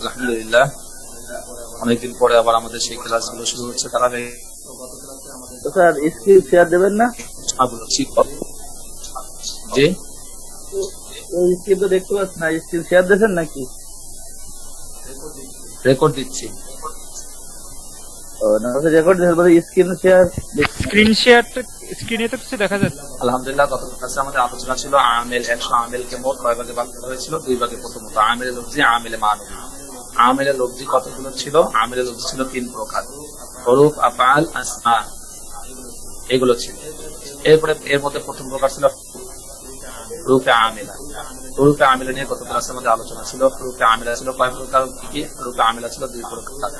আলহামদুলিল্লাহ অনেকদিন পরে আবার আমাদের সেই ক্লাসগুলো শুরু হচ্ছে তারা স্যার স্ক্রিন শেয়ার দেবেন না? হবে জি? স্ক্রিন তো দেখতে পাচ্ছি না স্ক্রিন শেয়ার দিয়েছেন নাকি? রেকর্ড দিচ্ছি। ও রেকর্ড দিয়েছেন বলে স্ক্রিন শেয়ার স্ক্রিন শেয়ারটা স্ক্রিনে তো কিছু দেখা যাচ্ছে। আলহামদুলিল্লাহ গত ক্লাসে আমাদের আলোচনা ছিল আমেল একশো আমেলকে মোট কয় ভাগে ভাগ করা হয়েছিল? দুই ভাগে প্রথমত আমেলে লব্জি আমেলে মানবী। আমেলে লব্জি কতগুলো ছিল? আমেলে লব্জি ছিল তিন প্রকার। হরুফ আপাল আসমা এগুলো ছিল। এরপরে এর মধ্যে প্রথম প্রকার ছিল রূপে আমেলা। রূপে আমেলা নিয়ে গত ক্লাসে আমাদের আলোচনা ছিল। রূপে আমেলা ছিল কয় প্রকার? কি রূপে আমেলা ছিল দুই প্রকার।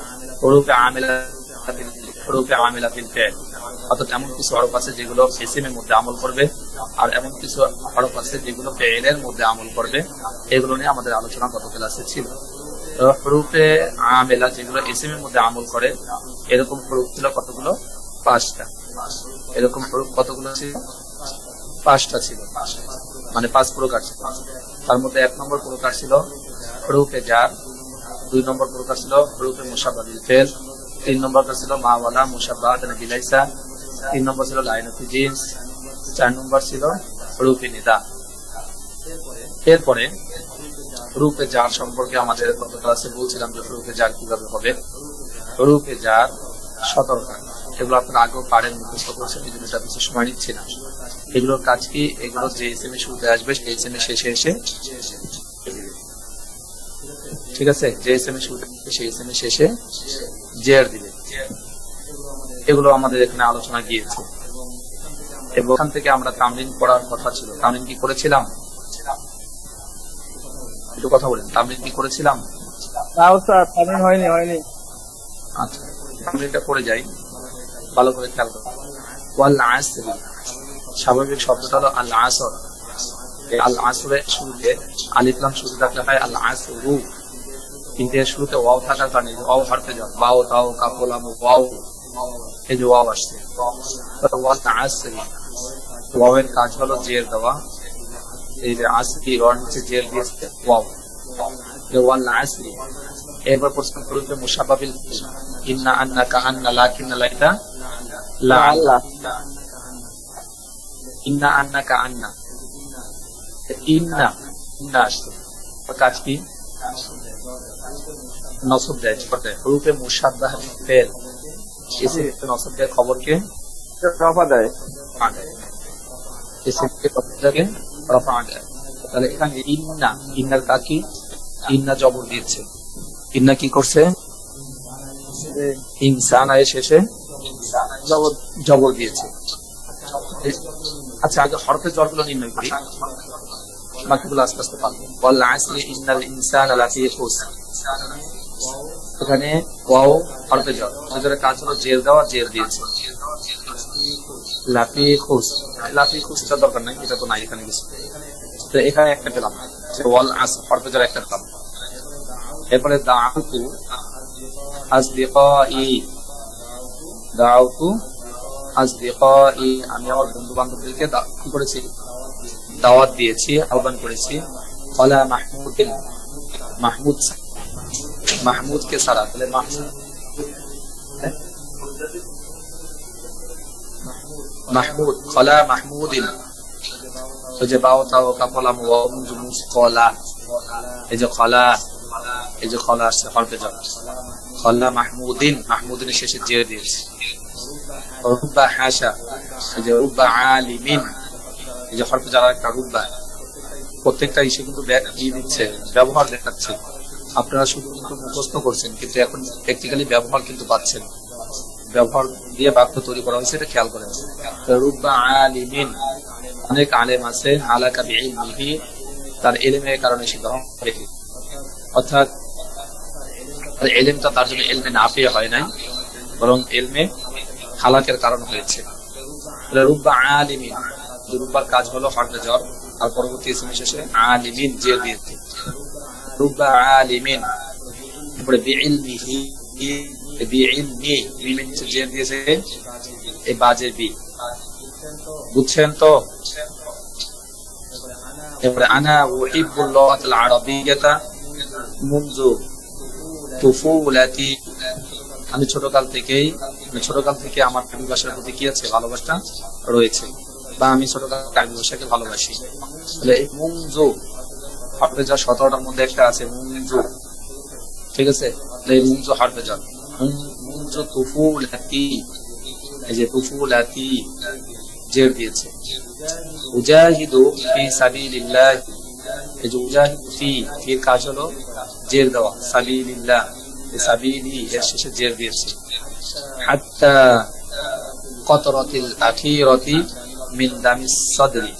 রূপে আমেলা আমেলা করে, এরকম ছিল কতগুলো? পাঁচটা। এরকম কতগুলো ছিল? পাঁচটা ছিল। মানে পাঁচ প্রকার ছিল। তার মধ্যে এক নম্বর প্রকার ছিল হরুফে জার, দুই নম্বর প্রকার ছিল হরুফে মুসাবাদিল ফেল তিন নম্বর ছিল মাওয়ালা মুসাবাদ বিলাইসা তিন নম্বর ছিল লাইন অফ জিন্স। চার নম্বর ছিল হরুফে নিদা। এরপরে রূপে জার সম্পর্কে আমাদের গত ক্লাসে বলছিলাম যে রূপে জার কীভাবে হবে? রূপে জার সতর্ক। এগুলো আপনারা আগেও পারেন, মুখস্থ করেছেন, এই জন্য বেশি সময় নিচ্ছি না। এগুলোর কাজ কি? এগুলো যে এস এম এ শুরুতে আসবে, সেই এস এম এ শেষে এসে ঠিক আছে? যে এস এম এ শুরুতে সেই এস এম এ শেষে জের দিবে এগুলো আমাদের এখানে আলোচনা গিয়েছে। এবং থেকে আমরা তামরিন পড়ার কথা ছিল। তামরিন কি করেছিলাম? একটু কথা বলেন। তামরিন কি করেছিলাম? না স্যার তামিল হয়নি হয়নি। আচ্ছা তামরিনটা করে যাই। ভালো করে খেয়াল করো। ওয়াল আসরি। স্বাভাবিক শব্দটা হলো আল আসর। আল আসরের শুরুতে আলিফলাম শুরু থাকলে হয় আল আসরু। এর শুরুতে ওয়াও থাকার কারণে ওয়াও হারতে যাও বাও, তাও কাপলাম ওয়াও, এই যে ওয়াও আসছে। আসরি ওয়াওয়ের কাজ হলো জের দেওয়া। এই যে আসরি ওয়ার নিচে জের দিয়েছে, ওয়াও। যে ওয়াল এরপর প্রশ্ন করবে মুসাবাবিল, ইন্না আন্না কাহান্না লাকিন্না লাইতা ইন্না আন্না। কাহান্না ইন্না ইন্না কাজ কি? নসব দেয় ছোটে রূপে মুসাব্বাহ ফেল এসে নসব দেয় খবরকে রফা দেয়। এসে খবরটাকে রফা আদায় তাহলে এখানে ইন্না ইন্নার কাজ কি ইন্না জবর দিয়েছে। ইন্না কি করছে? ইনসান আয় শেষে জবর। দিয়েছে। আচ্ছা আগে হরফের জরগুলো নির্ণয় করি। বাকিগুলো আস্তে আস্তে পাবো। বল আসলে ইন্নাল ইনসান লাফি খুসর এখানে ওয়াও হরফে জর জেরের কাজ হলো জের দেওয়া জের দিয়েছে। লাফি খুস লাফি দরকার নাই এটা তো নাই এখানে কিছু। তো এখানে একটা পেলাম। ওয়াল আস হরফে জর একটা পেলাম। এরপরে দাউতু আসদিকাই। দাউতু আসদিকাই। আমি আমার বন্ধু বান্ধবদেরকে কি করেছি? দাওয়াত দিয়েছি আহ্বান করেছি। কলা মাহমুদিন। মাহমুদ মাহমুদকে সারা তাহলে মাহমুদ মাহমুদ, কলা যে তাও কলা। এই যে খলা এই যে খলা আসছে হরফে জল খলা মাহমুদিন মাহমুদিন শেষে জেরে দিয়েছে। রুব্বা হাসা, এই যে রুব্বা আলিমিন। এই যে হরফে একটা রুব্বা। প্রত্যেকটা ইসে কিন্তু দিচ্ছে, ব্যবহার দেখাচ্ছে। আপনারা শুধু কিন্তু মুখস্থ করছেন, কিন্তু এখন প্র্যাকটিক্যালি ব্যবহার কিন্তু পাচ্ছেন। ব্যবহার দিয়ে বাক্য তৈরি করা হয়েছে, এটা খেয়াল করেন। রুব্বা আলিমিন, অনেক আলেম আছে, আলাকা বিহি তার এলেমের কারণে সে গ্রহণ করেছে অর্থাৎ এলেমটা তার জন্য এলমে না পেয়ে হয় নাই, বরং এলমে হালাকের কারণ হয়েছে। রুব্বা আলিমিন রুব্বার কাজ হলো হরফে জ্বর আর পরবর্তী শেষে আলিমিন যে দিয়েছে রুব্বা আলিমিন তারপরে বিইলমিহি, বিইলমি মিমিন যে দিয়েছে এই বাজের বি। বুঝছেন তো? আমি ছোটকাল থেকেই ছোটকাল থেকে আমার আরবি ভাষার প্রতি কি আছে? ভালোবাসা রয়েছে। বা আমি ছোটকাল আরবি ভাষাকে ভালোবাসি। তাহলে হরফে যা সতেরোটার মধ্যে একটা আছে, মুনজু। ঠিক আছে? এই মুনজু হরফে যা মুনজু তুফুলাতি এই যে তুফুলাতি জের দিয়েছে। উজাহিদু ফি সাবিলিল্লাহ। এই যে উজাহিদু ফি, ফির কাজ হলো জের দেওয়া, সাবিলিল্লাহ। সাবিলি এর শেষে জের দিয়েছে। হাত্তা কতরতিল আখিরতি মিন দামিস সাদরি।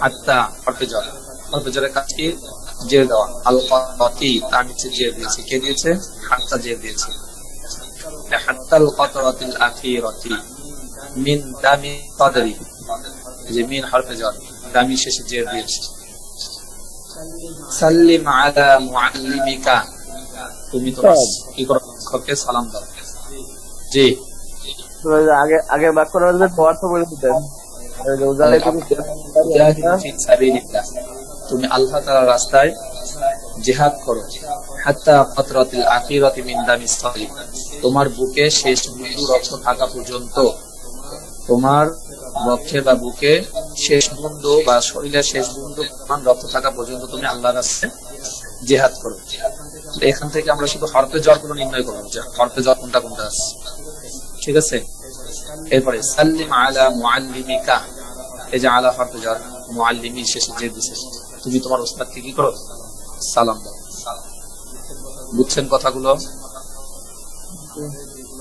হাত্তা হরফে জর হরফে জরের কাজ জের দেওয়া। আল কতরতি তার নিচে জের দিয়েছে। কে দিয়েছে? হাত্তা জের দিয়েছে। হাত্তাল কতরতিল আখিরতি মিন দামি সাদরি যে মিন হরফে জর দামি শেষে জের দিয়েছে। সাল্লিম আলা মুআল্লিমিকা। তুমি তোমার কি করো? শিক্ষককে সালাম দাও। জি। আগে আগের বাক্যটা অর্থ বলে দিতেন। তুমি আল্লাহ তাআলার রাস্তায় জিহাদ করো। তোমার বুকে শেষ রক্ত থাকা পর্যন্ত তোমার বা বুকে শেষ বা শরীরের শেষ রক্ত থাকা পর্যন্ত তুমি আল্লাহর জিহাদ করো। এখান থেকে আমরা শুধু হরফে জ্বরগুলো নির্ণয় করব, যে হরফে জ্বর কোনটা কোনটা আছে। ঠিক আছে? এরপরে, সাল্লিম আলা মুআল্লিমিকা। এই যে আলা হরফে জ্বর মুআল্লিমি শেষে যে দিছে তুমি তোমার ওস্তাদকে কি করো? সালাম দাও। বুঝছেন কথাগুলো?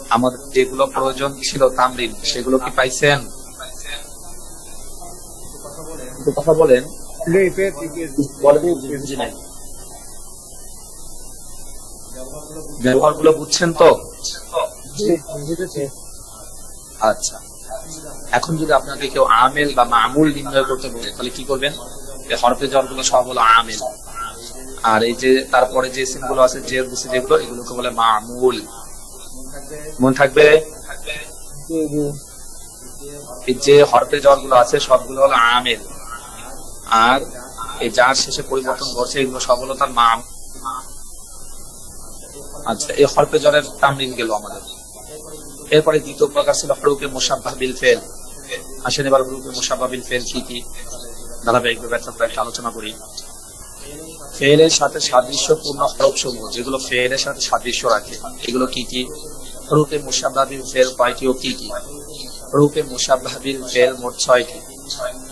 আমাদের যেগুলো প্রয়োজন ছিল তামরিন, সেগুলো কি পাইছেন? কথা বলেন। নাই ব্যবহারগুলো বুঝছেন তো? আচ্ছা। এখন যদি আপনাকে কেউ আমেল বা মামুল নির্ণয় করতে বলে, তাহলে কি করবেন? হরফে জরগুলো সব হলো আমেল আর এই যে তারপরে যে সিমগুলো আছে যে বুঝে যেগুলো, এগুলোকে বলে মামুল। মন থাকবে? যে হরফে জরগুলো আছে, সবগুলো হলো আমেল আর এই যার শেষে পরিবর্তন ঘটছে, এগুলো সব হলো তার মাম। আচ্ছা এই হরফে জরের তামরিন গেল আমাদের। এরপরে দ্বিতীয় প্রকার ছিল হরুপে মুসাব্বাহ বিল ফেল। আসেন এবার হরুপে মুসাব্বাহ বিল ফেল কি কি? ধারাবাহিকভাবে একটা আলোচনা করি। ফেলের সাথে সাদৃশ্যপূর্ণ হরফ সমূহ যেগুলো ফেলের সাথে সাদৃশ্য রাখে এগুলো কি কি? মুসাব্বাহ ফেল কয়টি ও কি কি? মুসাব্বাহ ফেল মোট ছয়টি।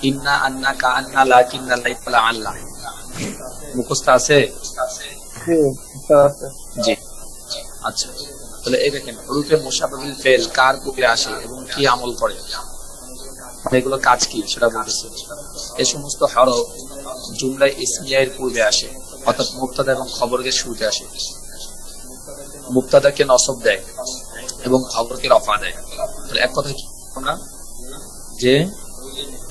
ইন্না আন্না কা আন্না লাকিন্না লাইফালা আল্লাহ মুখস্থ আছে? জি আচ্ছা তাহলে এই দেখেন রূপে মুসাফিল ফেল কার পূর্বে আসে এবং কি আমল করে? এগুলো কাজ কি? সেটা বলতেছে। এই সমস্ত হরফ জুমলায় ইসমিয়ার পূর্বে আসে, অর্থাৎ মুক্তাদা এবং খবরকে শুরুতে আসে। মুক্তাদাকে নসব দেয় এবং খবরকে রফা দেয়। তাহলে এক কথা কি আমরা? যে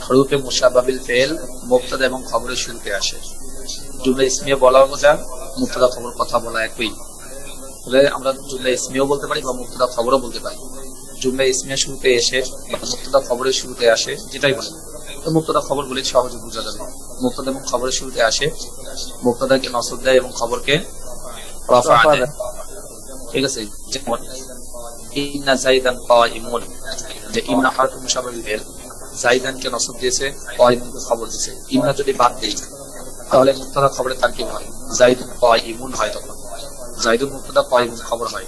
হরুপে মুসাবাবিল ফেল মুক্তাদা এবং খবরের শুরুতে আসে। জুমলা ইসমিয়া বলা বোঝা, মুক্তাদা খবর কথা বলা একই। তাহলে আমরা জুমলা ইসমিও বলতে পারি বা মুক্তদা খবরও বলতে পারি। জুমলা ইসমিয়া শুরুতে এসে বা মুক্তদা খবরের শুরুতে আসে যেটাই বলে তো মুক্তদা খবর বলে সহজে বোঝা যাবে। মুক্তদা এবং খবরের শুরুতে আসে মুক্তদাকে নসব দেয় এবং খবরকে রফা দেয়। দেয়। ঠিক আছে? যেমন ইন্না জাইদান কাইমুন যে ইন্না হারফ জাইদানকে নসব দিয়েছে কাইমুনকে খবর দিয়েছে। ইন্না যদি বাদ দেই তাহলে মুক্তদা খবরে তার কি হয়? জাইদুন কাইমুন হয় তখন। জাইদুল মুক্তদা কয়েকগুণ খবর হয়।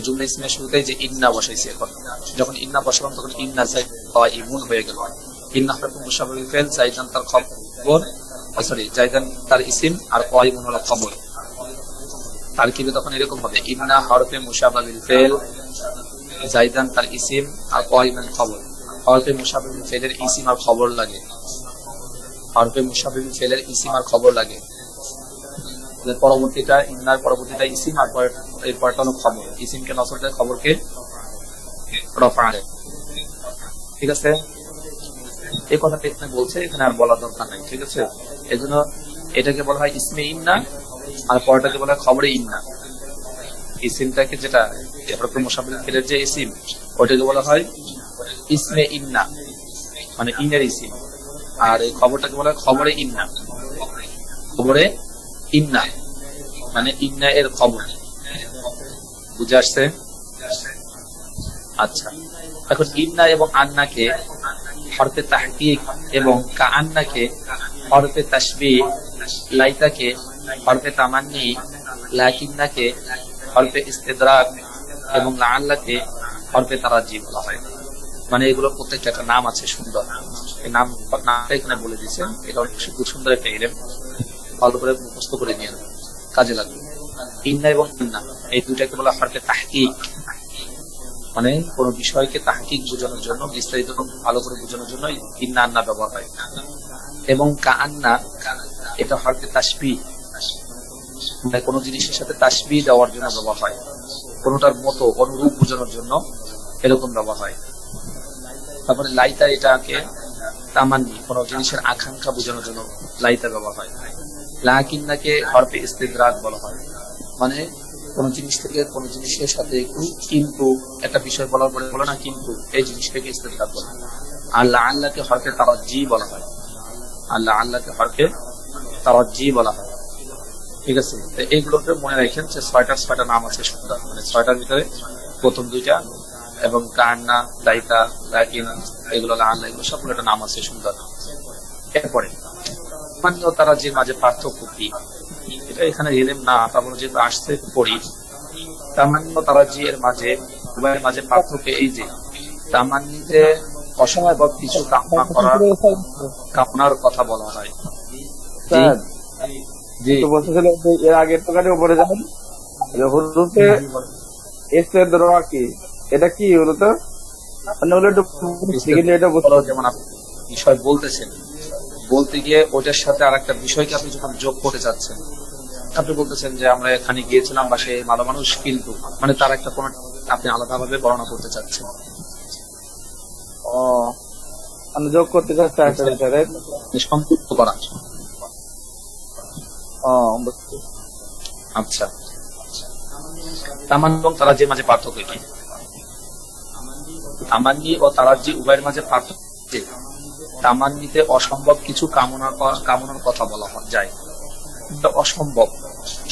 জুমলা শুরুতে যে ইন্না এখন। যখন ইন্না বসালাম, তখন ইন্না জাইদ ইমুন হয়ে গেল। ইন্না ফেল তার খবর সরি জাইদান তার ইসিম আর কয়মুন হলো খবর। তার কি তখন এরকম হবে, ইন্না হরফে মুশাবাবিল ফেল, জাইদান তার ইসিম আর কয়মুন খবর। হরফে মুশাবাবিল ফেলের ইসিম আর খবর লাগে। হরফে মুশাবাবিল ফেলের ইসিম আর খবর লাগে। পরবর্তীটা ইন্নার পরবর্তীটা ইসিম আর এর পরটা হলো খবর। ইসিমকে নসর দেয় খবরকে রফা ঠিক আছে? এই কথাটা এখানে বলছে, এখানে আর বলা দরকার নাই, ঠিক আছে? এই জন্য এটাকে বলা হয় ইসমে ইন্না, আর পরটাকে বলা হয় খবরে ইন্না। ইসিমটাকে যেটা হরফে মুসাফির ফেলের যে ইসিম, ওটাকে বলা হয় ইসমে ইন্না মানে ইনের ইসিম। আর এই খবরটাকে বলা হয় খবরে ইন্না। খবরে ইন্না মানে ইন্না এর খবর বুঝে আসছে? আচ্ছা। এখন ইন্না এবং আন্নাকে হরফে তাহকিক এবং কান্নাকে হরফে তাসবি লাইতাকে হরফে তামান্নি, লাকিন্নাকে হরফে ইস্তেদরাক এবং লাআল্লাকে হরফে তারাজি বলা হয়। মানে এগুলো প্রত্যেকটা একটা নাম আছে সুন্দর। নাম, নামটা এখানে বলে দিয়েছেন এটা অনেক সুন্দর একটা ইলেম। ভালো করে মুখস্থ করে নিয়ে কাজে লাগবে। ইন্না এবং ইন্না এই দুইটাকে বলা হরফে তাহকিক। মানে কোন বিষয়কে তাহকিক বোঝানোর জন্য, বিস্তারিত ভালো করে বোঝানোর জন্য ইন্না আন্না ব্যবহার হয়। এবং কান্না এটা হরফে তাসবি। মানে কোনো জিনিসের সাথে তাসবি দেওয়ার জন্য ব্যবহার হয়। কোনোটার মতো অনুরূপ বোঝানোর জন্য এরকম ব্যবহার হয়। তারপরে লাইতা এটাকে তামান্নি, কোনো জিনিসের আকাঙ্ক্ষা বোঝানোর জন্য লাইতা ব্যবহার হয়। লাকিন্নাকে হরফে ইস্তেদরাক বলা হয়। মানে কোন জিনিস থেকে কোন জিনিসের সাথে একটু কিন্তু একটা বিষয় বলার পরে বলো না কিন্তু, এই জিনিসটাকে ইস্তেদরাক বলা। হয় আল্লাহ আল্লাহকে হরফে তারাজ্জি বলা হয়। আল্লাহ আল্লাহকে হরফে তারাজ্জি বলা হয়। ঠিক আছে? এইগুলোকে মনে রাখেন যে ছয়টার ছয়টা নাম আছে সুন্দর। মানে ছয়টার ভিতরে প্রথম দুইটা এবং কান্না দায়িতা লাকিন, এগুলো আল্লাহ এগুলো সবগুলো একটা নাম আছে সুন্দর। এরপরে সামান্য তারা যে মাঝে পার্থক্য কি? এটা এখানে এলেম না তারপরে যেহেতু আসতে পড়ি। সামান্য তারা জি এর মাঝে উভয়ের মাঝে পার্থক্য এই যে তামান্নিতে অসময় বা কিছু কামনা করার কামনার কথা বলা হয়। জি। যে এর আগের গাড়ি উপরে যাবেন হরুফে এসের দ্রোয়া কি? এটা কি হলো তো মানে এটা বিষয় বলতেছেন বলতে গিয়ে ওটার সাথে আর একটা বিষয়কে আপনি যখন যোগ করতে চাচ্ছেন আপনি বলতেছেন যে আমরা এখানে গিয়েছিলাম বা সে ভালো মানুষ কিন্তু মানে তার একটা কোন আপনি আলাদাভাবে বর্ণনা করতে চাচ্ছেন। ও আমি যোগ করতে চাচ্ছি বিষয় right? মানে করা। ও আচ্ছা। তামান এবং তারাজির মাঝে পার্থক্য কি? তামান্নি ও তারাজি উভয়ের মাঝে পার্থক্য তামান্নিতে অসম্ভব কিছু কামনা কামনার কথা বলা যায়। অসম্ভব,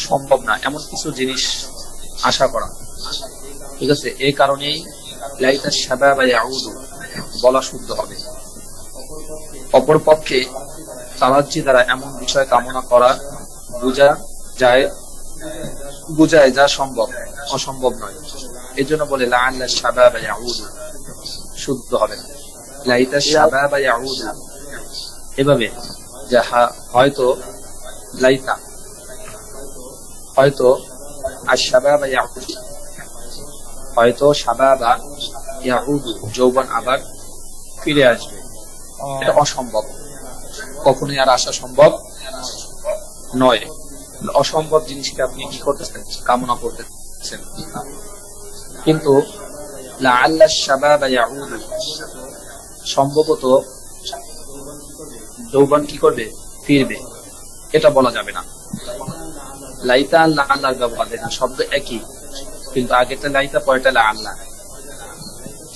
সম্ভব না, এমন কিছু জিনিস আশা করা। ঠিক আছে এই কারণেই লাইতা সাদা বা ইয়াউদু বলা শুদ্ধ হবে। অপর পক্ষে তারাজ্জি দ্বারা এমন বিষয় কামনা করা বোঝা যায়, বোঝায় যা সম্ভব, অসম্ভব নয়। এই জন্য বলে, লাআল্লা শাবাবা ইয়াউদু, শুদ্ধ হবে না। লাইতা শাবাবা ইয়াউদু। এভাবে। যে হা- হয়তো লাইতা। হয়তো আর শাবাবা ইয়াউদু। হয়তো শাবাবা ইয়াউদু। যৌবন আবার ফিরে আসবে। এটা অসম্ভব। কখনোই আর আসা সম্ভব নয়। অসম্ভব জিনিসকে আপনি কি করতেছেন? কামনা করতেছেন। কিন্তু লাআল্লা শাবাবা ইয়াউদু। সম্ভবত যৌবন কি করবে? ফিরবে। এটা বলা যাবে না। লাইতা আল্লাহ আল্লাহর ব্যবহার দেখেন শব্দ একই। কিন্তু আগেরটা লাইতা পরেরটা লা আল্লাহ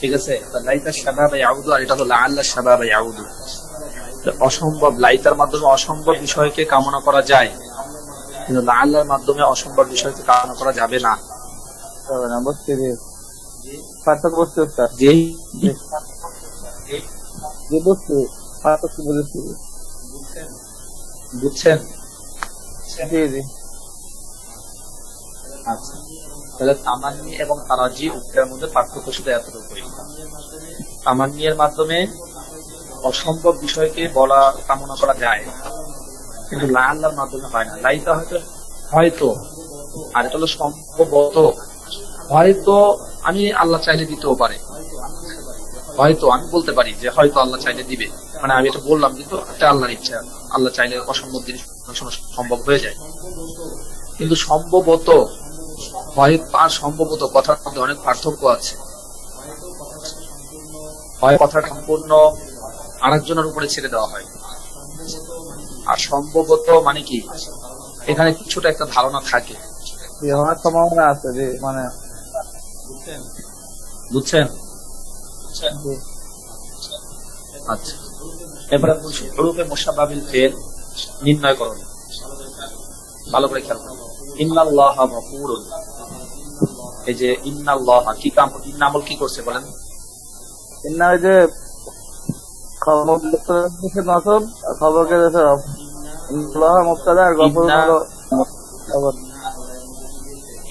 ঠিক আছে? লাইতা শাবাবা ইয়াউদু আর এটা হলো আল্লাহ শাবাবা ইয়াউদু। তো অসম্ভব লাইতার মাধ্যমে অসম্ভব বিষয়কে কামনা করা যায়। কিন্তু লা আল্লাহর মাধ্যমে অসম্ভব বিষয়কে কামনা করা যাবে না। না বুঝছি পার্থক্য বুঝতে স্যার পার্থক্য বুঝেছি বুঝছেন? জি জি। আচ্ছা। তাহলে তামান্নি এবং তারাজি উভয়ের মধ্যে পার্থক্য শুধু এতটুকুই তামান্নি এর মাধ্যমে অসম্ভব বিষয়কে বলা কামনা করা যায়। কিন্তু লা আল্লাহর মাধ্যমে হয় না। লাইতা হয়তো হয়তো আর এটা হলো সম্ভবত। হয়তো আমি আল্লাহ চাইলে দিতেও পারে। হয়তো আমি বলতে পারি যে হয়তো আল্লাহ চাইলে দিবে। মানে আমি এটা বললাম কিন্তু এটা আল্লাহর ইচ্ছা। আল্লাহ চাইলে অসম্ভব জিনিস সম্ভব হয়ে যায়। কিন্তু সম্ভবত হয় আর সম্ভবত কথার মধ্যে অনেক পার্থক্য আছে। হয় কথা সম্পূর্ণ আরেকজনের উপরে ছেড়ে দেওয়া হয়। আর সম্ভবত মানে কি? এখানে কিছুটা একটা ধারণা থাকে। সম্ভাবনা আছে জি মানে বুঝছেন? আচ্ছা। এবারে বলছি হরুফে মোশাবাবিল ফেল নির্ণয় করুন ভালো করে খেয়াল করুন ইন্নাল্লাহ গফুরুন। এই যে ইন্নাল্লাহ কি কাম ইন্নামল কি করছে বলেন? ইন্না যে খবর নসব খবরকে দেশে আল্লাহ মুক্তাদা আর গফর হলো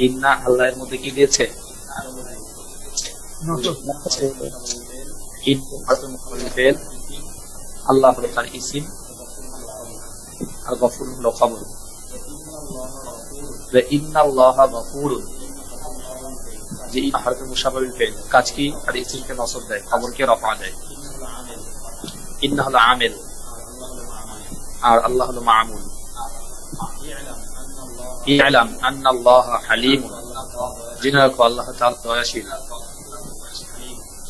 ইন্না আল্লাহর মধ্যে কি দিয়েছে ইন হরফে মোশাবাবিল ফেল আল্লাহ তার ইসিম আর গফুর খবর দেয় রফা দেয় আমেল আর আল্লাহ হলো হালিম আল্লাহ দয়াশীল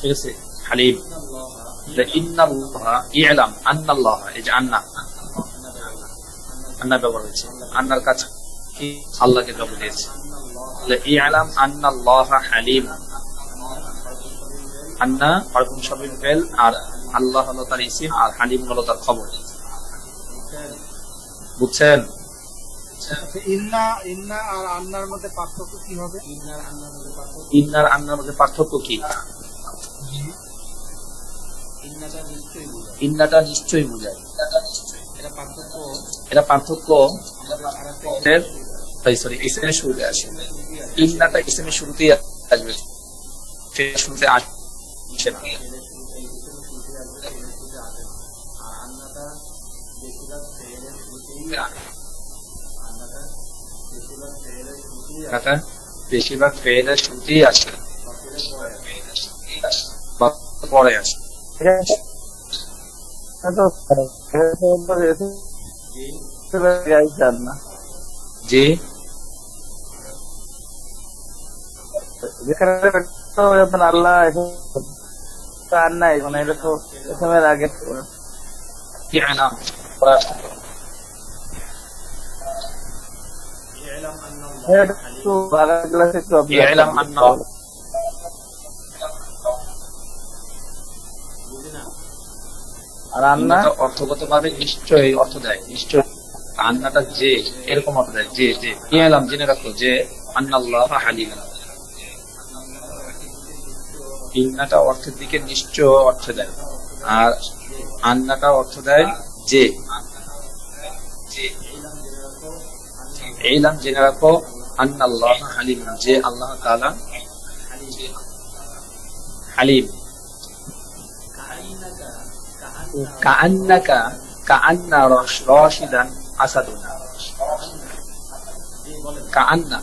ঠিক আছে হালিম ইয়ালাম আন্না আল্লাহ এই যে আন্না। আন্না ব্যবহার হয়েছে। আন্নার কাজ আল্লাহকে জবাব দিয়েছে। ইয়ালাম আন্না আল্লাহ হালিম। আন্না হরকুম সবিল ফেল। আর আল্লাহ হলো তার ইসিম আর হালিম হলো তার খবর। বুঝছেন? আচ্ছা, আর আন্নার মধ্যে পার্থক্য কি হবে? ইন্নার আন্নার মধ্যে পার্থক্য কি? ইন্নাটা নিশ্চয়ই বোঝায়। এটা পার্থক্য সরি ইসেমের শুরুতে আসে। ইন্নাটা ইসেমের শুরুতেই আসবে। শুরুতে আসে না। বেশিরভাগ আসে। পরে আসে ঠিক আছে? এটা তো এটা তো এসে গাই চান না। যে যেখানে তো আল্লাহ নাই মানে এটা তো এসবের আগে কি হয় না। হ্যাঁ, অর্থগত ভাবে নিশ্চয়ই অর্থ দেয়। নিশ্চয় আন্নাটা যে, এরকম অর্থ দেয়, যে যে। ইয়ালাম জেনে রাখো যে, আন্নাল্লাহ হালিম। ইন্নাটা অর্থের দিকে নিশ্চয় অর্থ দেয়। আর আন্নাটা অর্থ দেয় যে। এইলাম জেনে রাখো, আন্নাল্লাহ হালিম, যে আল্লাহ তাআলা হালিম। কাআন্নাকা কাআন্না রশ- রশিদান আসাদুন। কাআন্না।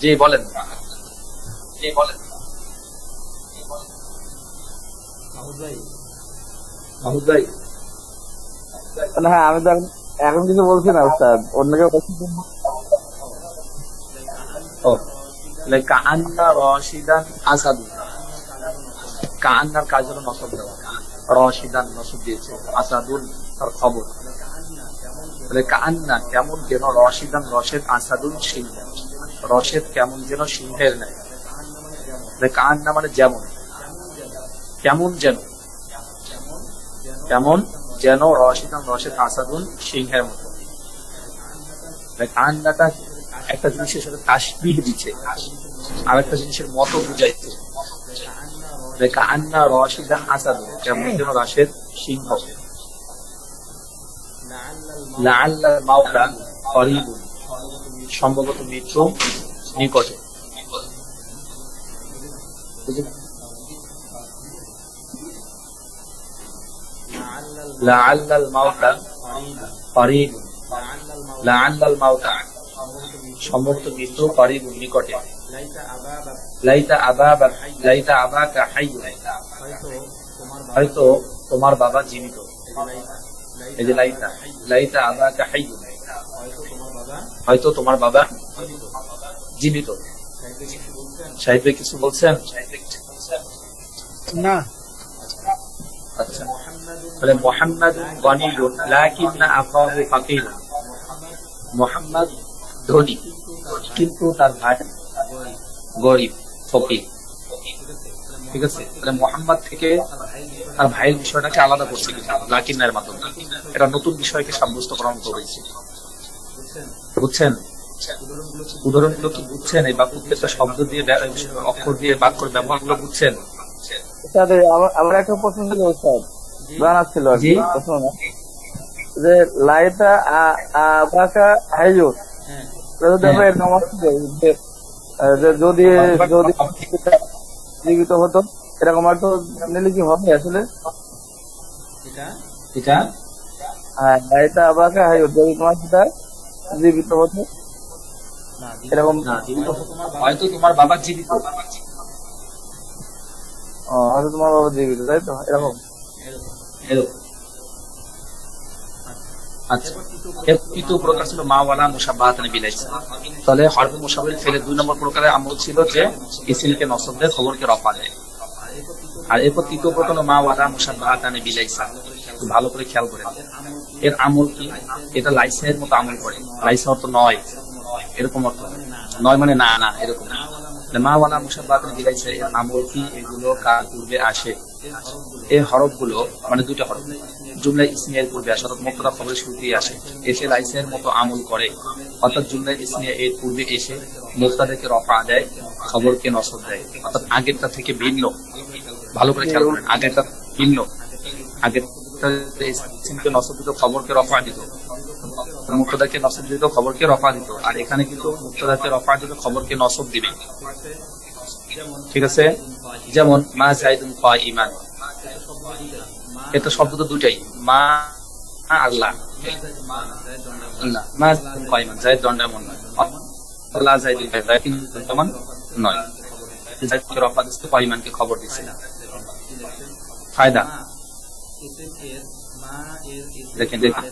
যে বলেন। যে বলেন। না, হ্যাঁ আমি তো এখন- কিছু বলছি না উস্তাদ। অন্য কেউ। ও কাআন্না রশিদান আসাদুন। কাআন্নার কাজ হলো নসব দেওয়া রশিদান নসব দিয়েছে, আসাদুন তার খবর। কাআন্না কেমন যেন রশিদান, রশেদ, আসাদুন, সিংহ। রশেদ কেমন যেন সিংহের নেয় কাআন্না মানে যেমন। কেমন যেন। কেমন যেন রশিদান, রশেদ, আসাদুন সিংহের মতো। তাহলে কাআন্নাটা একটা জিনিসের সাথে তাসবিহ দিচ্ছে। আর একটা জিনিসের মতো বুঝাইছে। তাহলে কাআন্না রশিদান আসাদুন কেমন যেন রাশেদ সিংহ লাআল্লাল মাওলা সম্ভবত মৃত্যু নিকটে বুঝলেন? লাআল্লাল মাওতা করিবুন লাআল্লাল সম্ভবত মৃত্যু করিবুন নিকটে। লাইতা আবাবা লাইতা আবাকা হাইয়ুন হয়তো তোমার বাবা জীবিত। এই যে লাইতা লাইতা আবাকা হাইয়ুন হয়তো তোমার বাবা জীবিত। সাহিত্য কিছু বলছেন? না। আচ্ছা। তাহলে মোহাম্মদ গনিয়ুন লাকিন্না আফাহু ফাকির মোহাম্মদ ধনী কিন্তু তার ভাই গরিব ফকির। ঠিক আছে? তাহলে মোহাম্মদ থেকে তার ভাইয়ের বিষয়টাকে আলাদা করছে কিনা? লাকিন্নার মাধ্যমে। এটা নতুন বিষয়কে সাব্যস্ত মতো হয়েছে। বুঝছেন? উদাহরণগুলো কি বুঝছেন? এই বা প্রত্যেকটা শব্দ দিয়ে অক্ষর দিয়ে বাক্যর ব্যবহারগুলো বুঝছেন? স্যার এই আমার একটা প্রশ্ন ছিল স্যার। জানার ছিল আর কি। জি। প্রশ্ন। না। যে লাইটা আ- আবাকা যদি আমরা এর যে যদি যদি জীবিত হতো এরকম আর তো নিলে কি হবে আসলে? এটা? হ্যাঁ লাইটা আবাকা হাইজুর যদি তোমার পিতা জীবিত হতো এরকম হয়তো তোমার বাবা জীবিত। হয়তো তোমার বাবা জীবিত তাই তো? এরকম। এরকম। আচ্ছা। বিলাইসা একটু ভালো করে খেয়াল করে এর আমল কি? এটা লাইসের মতো আমল করে। লাইসা অর্থ নয়। এরকম অর্থ। নয় মানে না না, এরকম না। মাওয়ালা মুসাবাহাতানি বিলাইসা এর আমল কি? এগুলো কার পূর্বে আসে? এই হরফগুলো মানে দুইটা হরফ। জুমলা ইসমিয়ার পূর্বে আসে অর্থাৎ খবরের শুরুতেই আসে, এসে লাইসের মতো আমল করে। অর্থাৎ জুমলা ইসমিয়া এর পূর্বে এসে মুক্তাদেরকে রফা দেয়, খবরকে নসর দেয়। অর্থাৎ আগেরটা থেকে ভিন্ন। ভালো করে খেয়াল করেন, আগেরটা ভিন্ন। ইসমিকে নসব দিত, খবরকে রফা দিত। মুক্তদাকে নসব দিত, খবরকে রফা দিত। আর এখানে কিন্তু মুক্তদাকে রফা দিত খবরকে নসব দিবে। ঠিক আছে? যেমন, মা জাইদুন ইমান এটা শব্দ তো দুটাই মা আল্লাহ। মা ইমান জাইদ দণ্ডামন নয়। আল্লাহ জাইদ দণ্ডামন নয়। ইমানকে খবর ফায়দা। দেখেন দেখেন।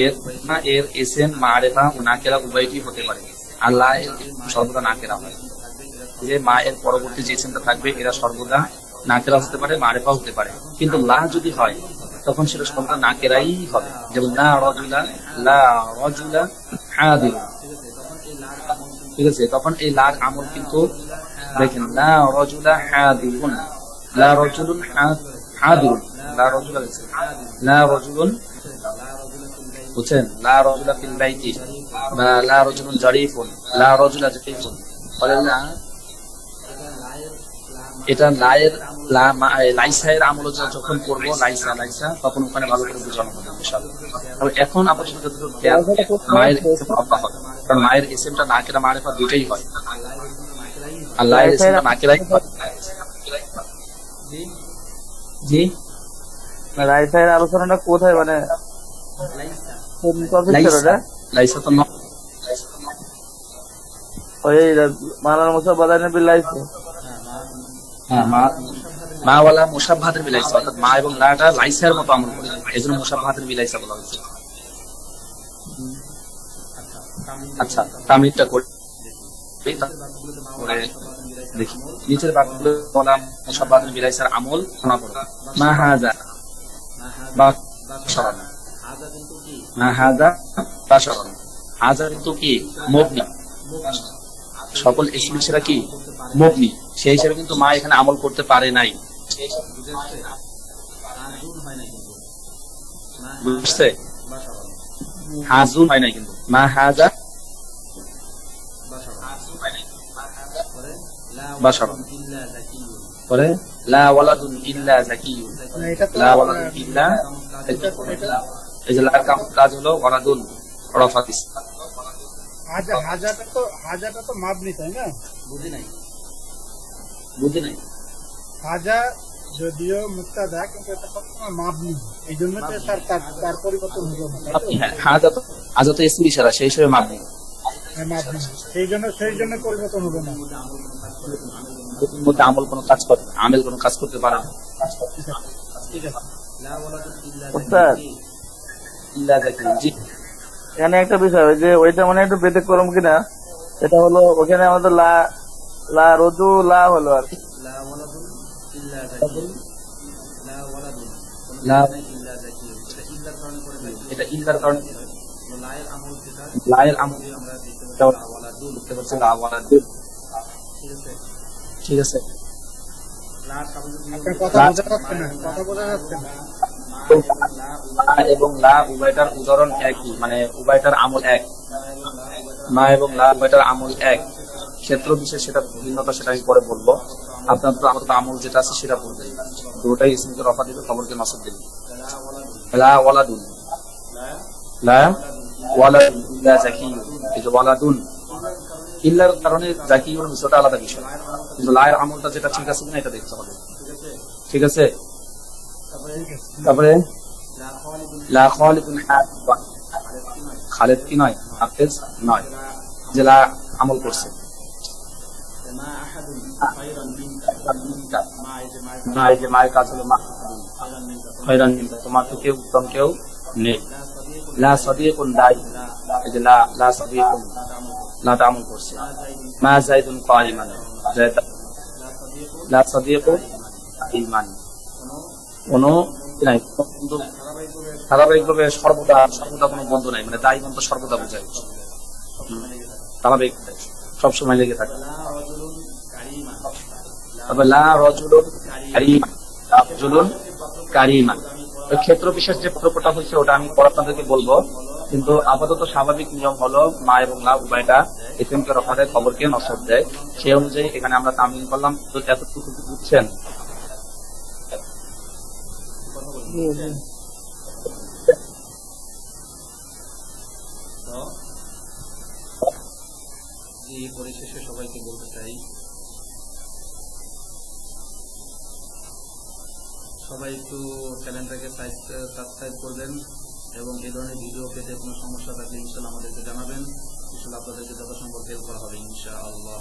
এর মা এর এসএম মারেফা ও নাকেরা উভয়টি হতে পারে। আল্লাহ এর সর্বদা নাকেরা হয়। যে মা এর পরবর্তী যে ইসেমটা থাকবে, এরা সর্বদা নাকেরা হতে পারে, মারেফা হতে পারে। কিন্তু লা যদি হয়, তখন সেটা সর্বদা নাকেরাই হবে। যেমন লা রজুলা লা রজুলা হাদির ঠিক আছে? তখন এই লার আমল কিন্তু, দেখেন, লা রজুলা হাদিরুন লা রজুলুন হাদিরুন লা রজুলা লা রজুলুন, বুঝছেন? লা রজুলা ফিল বাইতি বা লা রজুলুন জারিফুন। লা রজুলা জারিফুন। ফলে লা এটা লায়ের লাইসায়ের আমল যখন করব লাইসা লাইসা তখন ওখানে ভালো করে বোঝানো হবে ইনশাআল্লাহ। তবে এখন আপাতত মায়ের রব্বা কারণ মায়ের এসএমটা নাকেরা মারেফা দুইটাই হয়। আর লায়ের এসএমটা নাকেরাই জি? রাইসাইয়ের আলোচনাটা কোথায়? মানে লাইসা? লাইসা তো ওই মুসা বিল্লাইছে হ্যাঁ মা, মাওয়ালা মুসাবহাতের বিলাইসা, অর্থাৎ মা এবং লাটা লাইসার মতো আমল করে এই জন্য মুসাবহাতের বিলাইসা বলা হয়েছে। আচ্ছা তামিলটা করি। দেখি, নিচের বাক্যগুলো বলা মুসাবহাতের বিলাইসার আমল শোনা করো মা হাজা বা সরণ মা হাজা বা সরণ হাজা কিন্তু কি? মগ্নি সকল ইসমিল কি মগ্নি? সেই হিসেবে কিন্তু মা এখানে আমল করতে পারে নাই। বুঝছে হাজুন হয় নাই কিন্তু। মা হাজা? কাজ হলো ওয়ালাদুন রফাতিস হাজা হাজাটা তো হাজাটা তো মাবনি তাই না? বুঝি নাই। বুঝি নাই। হাজা যদিও মুক্তাদা কিন্তু এটা সবসময় মাবনি এই জন্য তো তার তার- পরিবর্তন হলো না তো? আপনি হ্যাঁ তো ইসমি ইশারা সেই হিসেবে মাপনি। হ্যাঁ, সেই জন্য সেই জন্য পরিবর্তন হলো না। মধ্যে আমল কোনো কাজ করে না, আমেল কোনো কাজ করতে পারে। না ঠিক আছে। উস্তাদ ইল্লা জাকিয়ুন জি। এখানে একটা বিষয় যে ওইটা মানে একটু ব্যতিক্রম কিনা এটা হলো ওখানে আমাদের লা লা রজু লা হলো আর ঠিক আছে? কথা বোঝা যাচ্ছে না কথা বোঝা যাচ্ছে না। মা এবং লা উভয়টার উদাহরণ একই মানে উভয়টার আমল এক। মা এবং লা উভয়টার আমল এক। ক্ষেত্র বিশেষ সেটা ভিন্নতা সেটা আমি পরে বলব। আপনার তো আমার আমল যেটা আছে সেটা দুটাই ইসমিকে রফা দিবে খবরকে দিবে। লা ওয়ালাদুন। লা ওয়ালাদুন ইল্লা এই যে ওয়ালাদুন, ইল্লার কারণে জাকিয়ুন বিষয়টা আলাদা বিষয়। কিন্তু লায়ের আমলটা যেটা ঠিক আছে কিনা এটা দেখতে হবে। ঠিক আছে? তারপরে লা খালেদ কি নয়? হাফেজ নয়। যে লা আমল করছে। তোমার থেকে উত্তম কেউ নেই। লা লাই এই যে লা লা সাদিকুন। লাটা আমল করছে। মা জাইদুন কাইমান। জাইদ লা সাদিকুন ইমান। ধারাবাহিকভাবে সর্বদা সর্বদা কোনো বন্ধু নাই মানে বন্ধু সর্বদা বোঝায়। ধারাবাহিক লেগে থাকে। তবে লা রজুলুন রজুলুন ক্ষেত্র বিশেষ যে প্রকল্পটা হয়েছে, ওটা আমি পরে আপনাদেরকে বলব। কিন্তু আপাতত স্বাভাবিক নিয়ম হলো, মা এবং লা উভয়টা দেয় খবরকে নসব দেয়। সেই অনুযায়ী এখানে আমরা তামিল করলাম এতটুকু কি বুঝছেন এই পরিশেষে সবাইকে বলতে চাই, সবাই একটু চ্যানেলটাকে সাবস্ক্রাইব করবেন এবং এই ধরনের ভিডিও পেতে কোনো সমস্যা থাকলে ইনশাল্লাহ আমাদেরকে জানাবেন। ইনশাল্লাহ আপনাদেরকে যথাসম্ভব হেল্প করা হবে, ইনশাআল্লাহ।